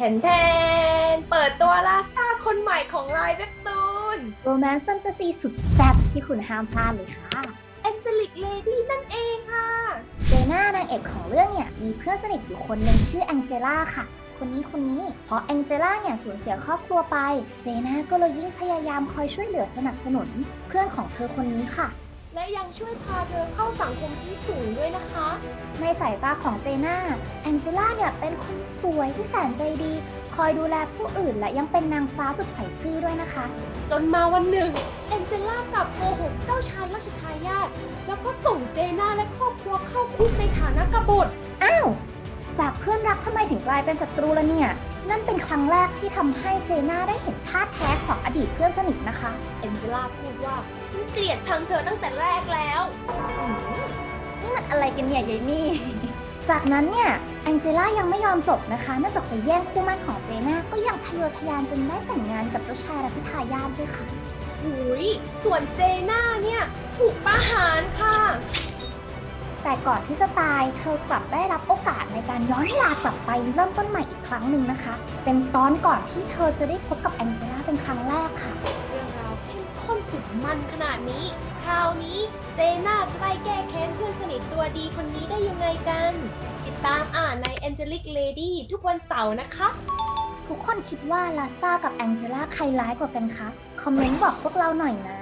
แทนแทนเปิดตัวลาสตาคนใหม่ของไลน์เว็บตูนโรแมนต์แฟนตาซีสุดแซ่บที่คุณห้ามพลาดเลยค่ะแองเจลิกเลดี้นั่นเองค่ะเจน่านางเอกของเรื่องเนี่ยมีเพื่อนสนิทอยู่คนหนึ่งชื่อแองเจล่าค่ะ คนนี้คนนี้เพราะแองเจล่าเนี่ยสูญเสียครอบครัวไป เจน่าก็เลยยิ่งพยายามคอยช่วยเหลือสนับสนุน เพื่อนของเธอคนนี้ค่ะ และยังช่วยพาเธอเข้าสังคมชั้นสูงด้วยนะคะ ในสายตาของเจน่าแองเจล่าเนี่ยเป็นคนสวยที่แสนใจดี คอยดูแลผู้อื่นและยังเป็นนางฟ้าสุดใสซื่อด้วยนะคะ จนมาวันหนึ่งแองเจล่ากลับโกหกเจ้าชายราชทายาทแล้วก็ส่งเจน่าและครอบครัวเข้าคุกในฐานะกบฏ อ้าว จากเพื่อนรักทำไมถึงกลายเป็นศัตรูละเนี่ยนั่นเป็น ครั้งแรกที่ทำให้เจน่าได้เห็นท่าแท้ของอดีตเพื่อนสนิทนะคะแองเจล่าพูดว่า ฉันเกลียดชังเธอตั้งแต่แรกแล้วนี่มันอะไรกันเนี่ยยายนี่ จากนั้นเนี่ยแองเจล่ายังไม่ยอมจบนะคะนอกจากจะแย่งคู่หมั่นของเจน่าก็ยังทะเยอทะยานจนได้แต่งงานกับเจ้าชายรัชทายาทด้วยค่ะ หุยส่วนเจน่าเนี่ย ถูกประหารค่ะ แต่ก่อนที่จะตายเธอกลับได้รับโอกาสในการย้อนเวลากลับไปเริ่มต้นใหม่อีกครั้งหนึ่งนะคะ เป็นตอนก่อนที่เธอจะได้พบกับแองเจล่าเป็นครั้งแรกค่ะ เรื่องราวเข้มข้นสุดมันขนาดนี้ คราวนี้เจน่าจะได้แก้แค้นเพื่อนสนิทตัวดีคนนี้ได้ยังไงกัน ติดตามอ่านใน Angelic Lady ทุกวันเสาร์นะคะ ทุกคนคิดว่าลาสตากับแองเจล่าใครร้ายกว่ากันคะ คอมเมนต์บอกพวกเราหน่อยนะ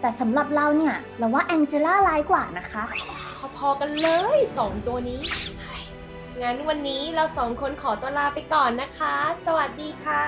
แต่สำหรับเราเนี่ยเราว่าแองเจล่าร้ายกว่านะคะ พอๆกันเลยสองตัวนี้ งั้นวันนี้เราสองคนขอตัวลาไปก่อนนะคะ สวัสดีค่ะ